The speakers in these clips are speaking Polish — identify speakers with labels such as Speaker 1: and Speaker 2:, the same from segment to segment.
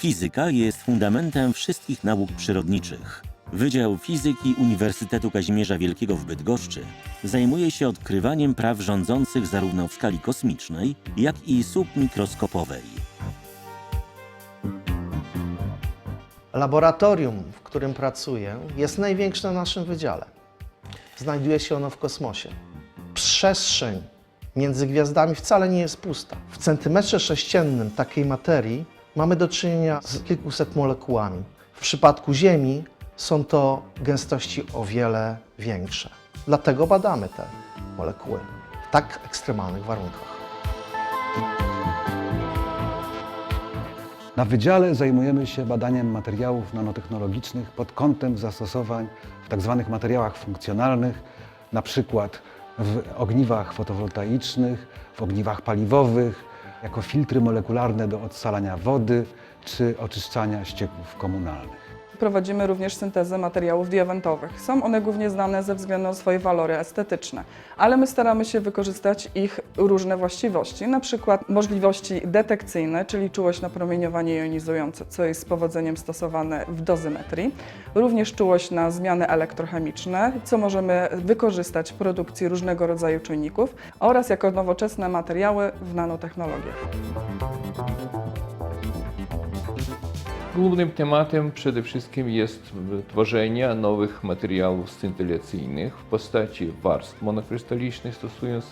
Speaker 1: Fizyka jest fundamentem wszystkich nauk przyrodniczych. Wydział Fizyki Uniwersytetu Kazimierza Wielkiego w Bydgoszczy zajmuje się odkrywaniem praw rządzących zarówno w skali kosmicznej, jak i submikroskopowej.
Speaker 2: Laboratorium, w którym pracuję, jest największe na naszym wydziale. Znajduje się ono w kosmosie. Przestrzeń między gwiazdami wcale nie jest pusta. W centymetrze sześciennym takiej materii mamy do czynienia z kilkuset molekułami. W przypadku Ziemi są to gęstości o wiele większe. Dlatego badamy te molekuły w tak ekstremalnych warunkach.
Speaker 3: Na wydziale zajmujemy się badaniem materiałów nanotechnologicznych pod kątem zastosowań w tzw. materiałach funkcjonalnych, na przykład w ogniwach fotowoltaicznych, w ogniwach paliwowych, jako filtry molekularne do odsalania wody czy oczyszczania ścieków komunalnych.
Speaker 4: Prowadzimy również syntezę materiałów diawentowych. Są one głównie znane ze względu na swoje walory estetyczne, ale my staramy się wykorzystać ich różne właściwości, przykład możliwości detekcyjne, czyli czułość na promieniowanie jonizujące, co jest z powodzeniem stosowane w dozymetrii, również czułość na zmiany elektrochemiczne, co możemy wykorzystać w produkcji różnego rodzaju czujników oraz jako nowoczesne materiały w nanotechnologiach.
Speaker 5: Głównym tematem przede wszystkim jest tworzenie nowych materiałów scintylacyjnych w postaci warstw monokrystalicznych, stosując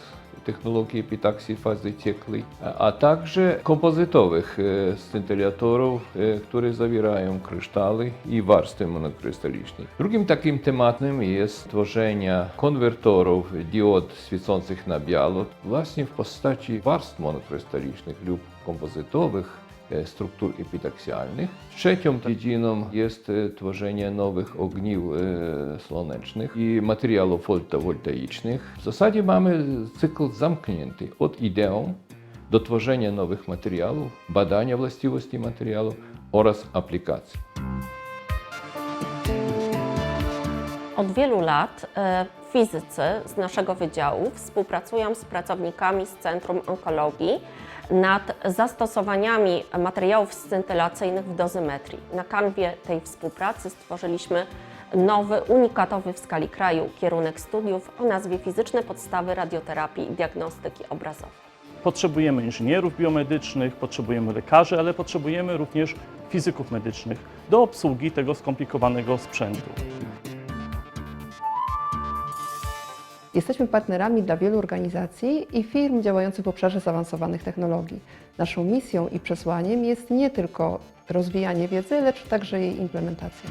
Speaker 5: технологии эпитаксии фазы теклой, а также композитовых э, сцинтилляторов, э, которые завираем кристаллы и варсты монокристалличные. Другим таким тематным есть творение конверторов диод світонцих на бяло, власне в постаті варст монокристалічних люб композитових, Е, структур епітаксіальних. Третьим едином є е, творення нових огнів е, слонечних і матеріалу фотовольтаичных. В засаді маємо цикл замкнутый від идеон до творення нових матеріалів, бадания властивості матеріалу oraz аплікацій.
Speaker 6: Od wielu lat e, fizycy z naszego wydziału współpracują z pracownikami z Centrum Onkologii nad zastosowaniami materiałów scintylacyjnych w dozymetrii. Na kanwie tej współpracy stworzyliśmy nowy, unikatowy w skali kraju kierunek studiów o nazwie Fizyczne podstawy radioterapii i diagnostyki obrazowej.
Speaker 7: Potrzebujemy inżynierów biomedycznych, potrzebujemy lekarzy, ale potrzebujemy również fizyków medycznych do obsługi tego skomplikowanego sprzętu.
Speaker 8: Jesteśmy partnerami dla wielu organizacji i firm działających w obszarze zaawansowanych technologii. Naszą misją i przesłaniem jest nie tylko rozwijanie wiedzy, lecz także jej implementacja.